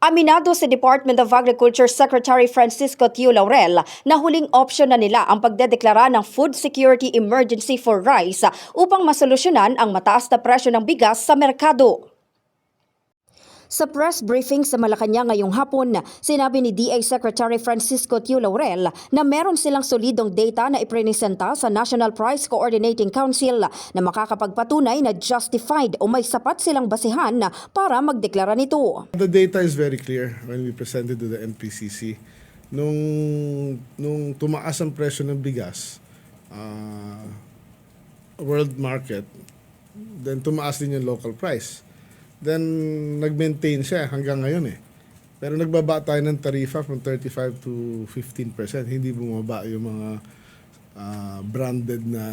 Aminado si Department of Agriculture Secretary Francisco Tio Laurel na huling option na nila ang pagdedeklara ng Food Security Emergency for Rice upang masolusyonan ang mataas na presyo ng bigas sa merkado. Sa press briefing sa Malacanang ngayong hapon, sinabi ni DA Secretary Francisco Tio Laurel na meron silang solidong data na iprenesenta sa National Price Coordinating Council na makakapagpatunay na justified o may sapat silang basihan para magdeklara nito. The data is very clear when we presented to the NPCC. Nung, nung tumaas ang presyo ng bigas, uh, world market, then tumaas din yung local price. Then nag-maintain siya hanggang ngayon eh. Pero nagbaba tayo ng tarifa from 35 to 15%. Hindi bumaba yung mga ah, branded na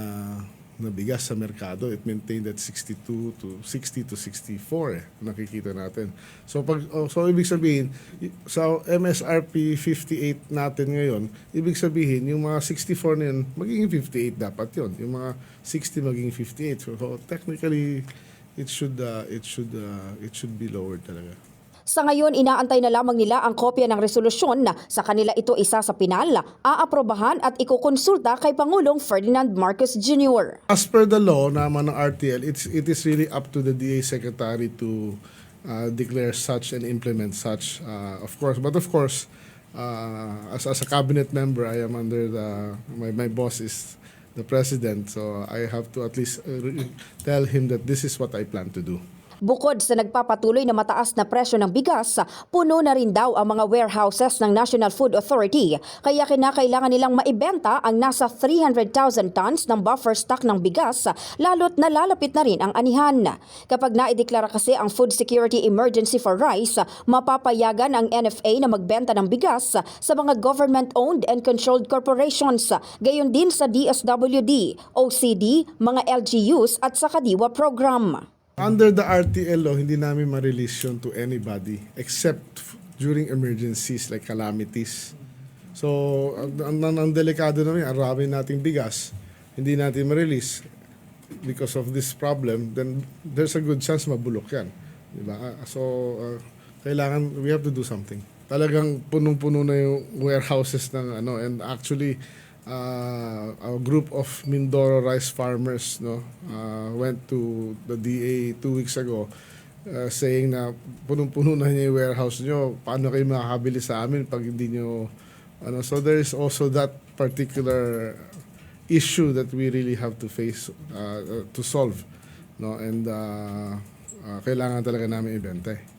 na bigas sa merkado. It maintained at 62 to 60 to 64 eh, nakikita natin. So pag oh, so ibig sabihin sa MSRP 58 natin ngayon, ibig sabihin yung mga 64 na yun, magiging 58 dapat yon. Yung mga 60 magiging 58. So, so technically it should uh, it should uh, it should be lowered talaga. Sa ngayon, inaantay na lamang nila ang kopya ng resolusyon na sa kanila ito isa sa pinal, aaprobahan at ikukonsulta kay Pangulong Ferdinand Marcos Jr. As per the law naman ng RTL, it's it is really up to the DA secretary to uh, declare such and implement such. Uh, of course, but of course, uh, as as a cabinet member, I am under the my my boss is the president, so I have to at least uh, tell him that this is what I plan to do. Bukod sa nagpapatuloy na mataas na presyo ng bigas, puno na rin daw ang mga warehouses ng National Food Authority kaya kinakailangan nilang maibenta ang nasa 300,000 tons ng buffer stock ng bigas lalo't nalalapit na rin ang anihan. Kapag naideklara kasi ang Food Security Emergency for Rice, mapapayagan ang NFA na magbenta ng bigas sa mga government-owned and controlled corporations, gayon din sa DSWD, OCD, mga LGUs at sa Kadiwa program. Under the RTL law, hindi namin ma-release yun to anybody except during emergencies like calamities. So, ang, ang, ang delikado namin, ang rami nating bigas, hindi natin ma-release because of this problem, then there's a good chance mabulok yan. Diba? So, uh, kailangan, we have to do something. Talagang punong-puno na yung warehouses ng ano, and actually, uh, a group of Mindoro rice farmers no uh, went to the DA two weeks ago uh, saying na punong-puno na niya yung warehouse nyo. Paano kayo makakabili sa amin pag hindi nyo ano so there is also that particular issue that we really have to face uh, uh, to solve no and uh, uh, kailangan talaga namin ibenta eh.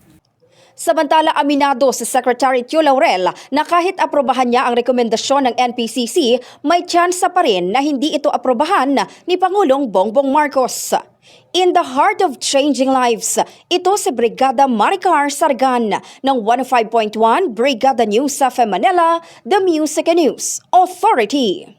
Samantala aminado si Secretary Tio Laurel na kahit aprobahan niya ang rekomendasyon ng NPCC, may tsansa pa rin na hindi ito aprobahan ni Pangulong Bongbong Marcos. In the heart of changing lives, ito si Brigada Maricar Sargan ng 105.1 Brigada News sa Manila, The Music and News Authority.